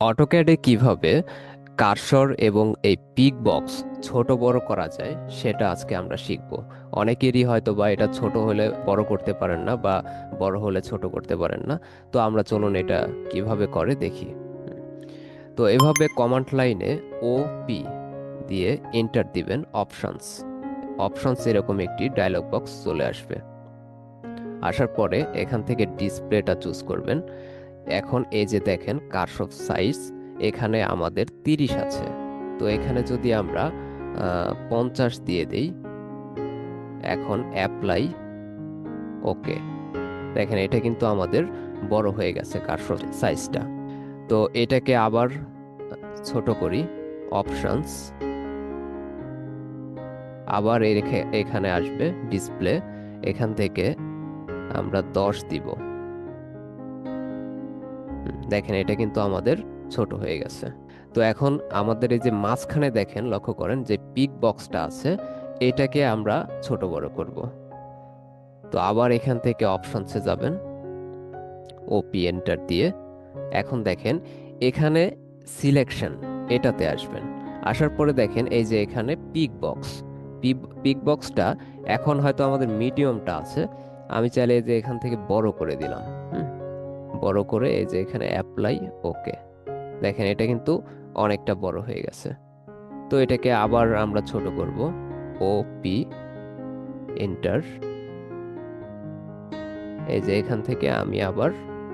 অটোক্যাডে কীভাবে কার্সর এবং এই পিক বক্স ছোট বড় করা যায়, সেটা আজকে আমরা শিখব। অনেকেরই হয়তো বা এটা ছোট হলে বড় করতে পারেন না বা বড় হলে ছোট করতে পারেন না। তো আমরা চলুন এটা কীভাবে করে দেখি। তো এভাবে কমান্ড লাইনে ও পি দিয়ে এন্টার দিবেন অপশনস অপশনস এরকম একটি ডায়লগ বক্স চলে আসবে। আসার পরে এখান থেকে ডিসপ্লেটা চুজ করবেন। এখন এই যে দেখেন কার্সর সাইজ এখানে আমাদের তিরিশ আছে। তো এখানে যদি আমরা পঞ্চাশ দিয়ে দেই, এখন অ্যাপ্লাই ওকে দেখেন, এটা কিন্তু আমাদের বড় হয়ে গেছে কার্সর সাইজটা তো এটাকে আবার, ছোট করি অপশনস আবার এখে- এখানে আসবে ডিসপ্লে এখান থেকে আমরা দশ দিব। দেখেন, এটা কিন্তু আমাদের ছোট হয়ে গেছে। তো এখন আমাদের এই যে মাঝখানে দেখেন, লক্ষ্য করেন যে পিক বক্সটা আছে, এটাকে আমরা ছোট বড় করব। তো আবার এখান থেকে অপশনসে যাবেন ওপি এন্টার দিয়ে। এখন দেখেন, এখানে সিলেকশন এটাতে আসবেন। আসার পরে দেখেন, এই যে এখানে পিক বক্স পিক বক্সটা এখন হয়তো আমাদের মিডিয়ামটা আছে, আমি চাইলে যে এখান থেকে বড় করে দিলাম। বড় করে এই যে এখানে অ্যাপ্লাই ওকে দেখেন এটা কিন্তু অনেকটা বড় হয়ে গেছে। তো এটাকে আবার আমরা ছোট করব ও পি এন্টার এই যে এখান থেকে আমি আবার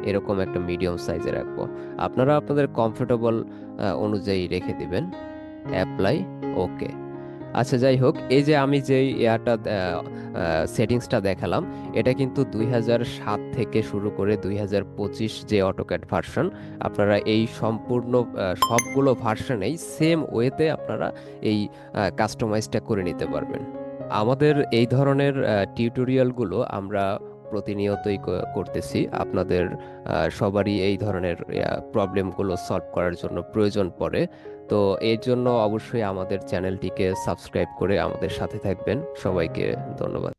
এরকম একটা মিডিয়াম সাইজে রাখব। আপনারা আপনাদের কমফোর্টেবল অনুযায়ী রেখে দিবেন। অ্যাপ্লাই ওকে আচ্ছা যাই হোক, এই যে আমি যে ইয়ারটা সেটিংসটা দেখালাম, এটা কিন্তু দুই সাত থেকে শুরু করে দুই হাজার পঁচিশ যে অটোক্যাট ভার্সন আপনারা এই সম্পূর্ণ সবগুলো ভার্সনেই সেম ওয়েতে আপনারা এই কাস্টমাইজটা করে নিতে পারবেন। আমাদের এই ধরনের টিউটোরিয়ালগুলো আমরা প্রতিনিয়তই করতেছি। আপনাদের সবারই এই ধরনের প্রবলেমগুলো সলভ করার জন্য প্রয়োজন পড়ে। তো এর জন্য অবশ্যই আমাদের চ্যানেলটিকে সাবস্ক্রাইব করে আমাদের সাথে থাকবেন। সবাইকে ধন্যবাদ।